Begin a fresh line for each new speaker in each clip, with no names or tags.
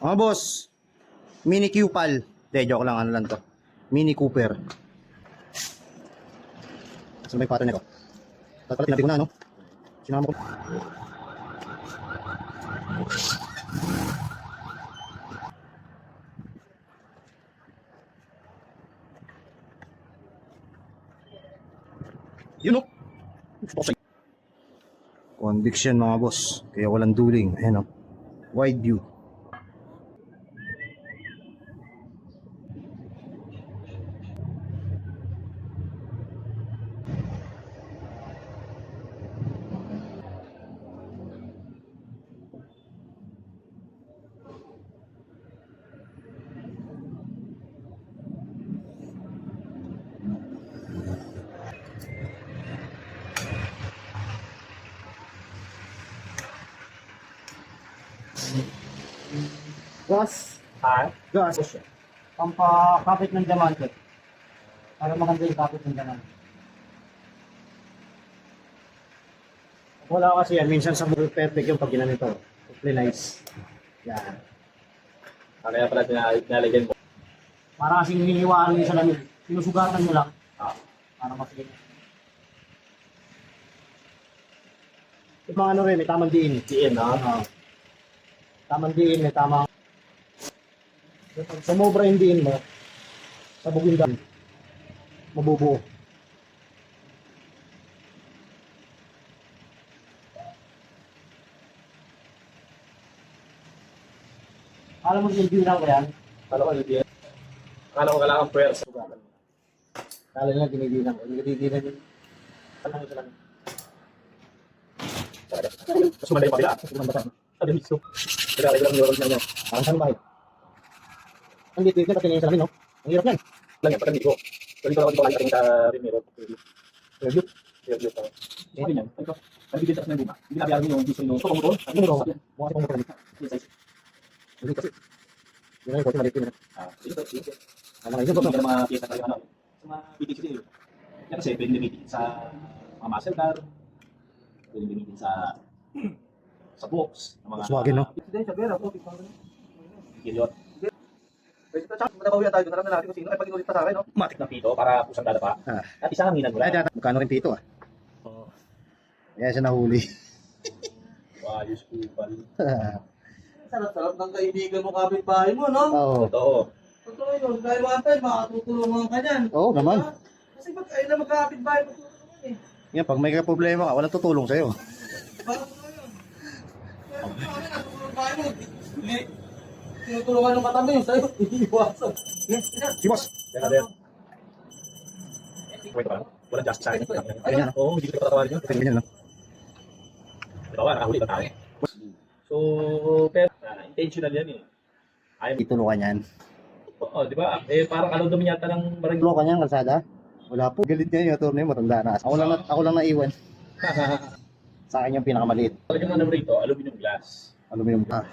Mga boss, Mini Cupal. Hindi, joke lang, ano lang to. Mini Cooper. Ba yung pattern nito? Tapos pala tinabi na, no? Sinama ko. Yun, no? Conviction mga boss. Kaya walang duling. Ayan, no? Wide view. Gas.
Ha?
Gas.
Pampakapit ng diamante. Para maganda yung kapit ng diamante.
Wala kasi yan. Minsan sa mga perfect yung pag ginanito. Planize. Yan.
Ah, Kaya pala tinal- tinalagyan mo.
Para kasing hinihiwaan mo sa lamig. Sinusugatan mo lang.
Ah.
Para masigit.
Yung mga ano rin, may tamang diin.
Diin, no?
Ah.
Tamang diin, may tamang... Sumobra yung diin mo, sa bugin dam, mabubuo.
Alam mo yung bilang ko yan?
Akala ko hindi. Akala ko kailangan pwersa.
Kala nila dinidinan ko, hindi dinidinan yun. Tanong ito lang.
Tapos sumanda yung kabila. Sabi mismo. Kaya kailangan yung oras na niya.
Parang saan bahay? Ang dito pati ngayon sa amin, no? Ang hirap yan.
Lang yan, pag hindi ko. Pwede ko lang ito kayo sa Rimero.
Review.
Review pa. Sabi niya, ito. Nabigyan sa ng luma. Hindi nabiyaran mo yung piso yung ito motor.
Ano mo Mukha si pang mukha
Yung size.
Hindi kasi. Yun ang yung maliit yun.
Ah, ito, ito.
Ano kayo?
Ito mga mga piyesa tayo ano. Sa mga PTC din. Yan kasi pwede gamitin sa mga muscle car. Pwede gamitin sa sa box. ng mga
Volkswagen, no?
Hindi, sabi rin ako.
Kilot.
Pwede ito, tsaka matabawi tayo. Alam na natin kung sino. Ay, pag inulit pa sa akin, no?
Matik na pito para pusang dada pa.
Ah.
At isang hanginan mo
Ay,
lang.
tata. Magkano rin pito, ah?
Oo.
Kaya siya nahuli.
Ayos ko pal.
Sarap-sarap ng kaibigan mo kapit-bahay mo, no?
Oo.
Totoo.
Totoo yun. Dahil one time, makatutulungan ka niyan.
Oo naman.
Diba? Kasi pag ayun na magkakapit-bahay, matutulungan eh.
Yan, pag may problema ka, walang tutulong sa'yo.
Diba? Totoo yun. Kaya kung ano, natutulungan bahay mo. Hindi. Tinutulungan ng katabi yun sa'yo. Iiwasan.
Si boss.
Yan na din. Kwento ka lang. Walang justice sa akin.
Ganyan,
Oo, hindi ko patatawarin yun.
Ganyan?
Ito ka, nakahuli ka tayo. So, pero ah, intentional yan eh. Ayaw
Itulungan yan.
Oo, di ba? Eh, parang ano dumi yata ng barangay.
Tulungan ang kalsada? Wala po. Galit niya yung attorney, matanda na. Ako lang, na- ako lang naiwan. Sa akin yung pinakamaliit.
Talagang ano rito, aluminum glass.
Aluminum ah.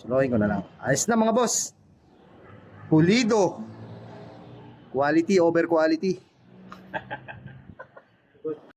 Suluhin ko na lang. Ayos na mga boss. Pulido. Quality over quality.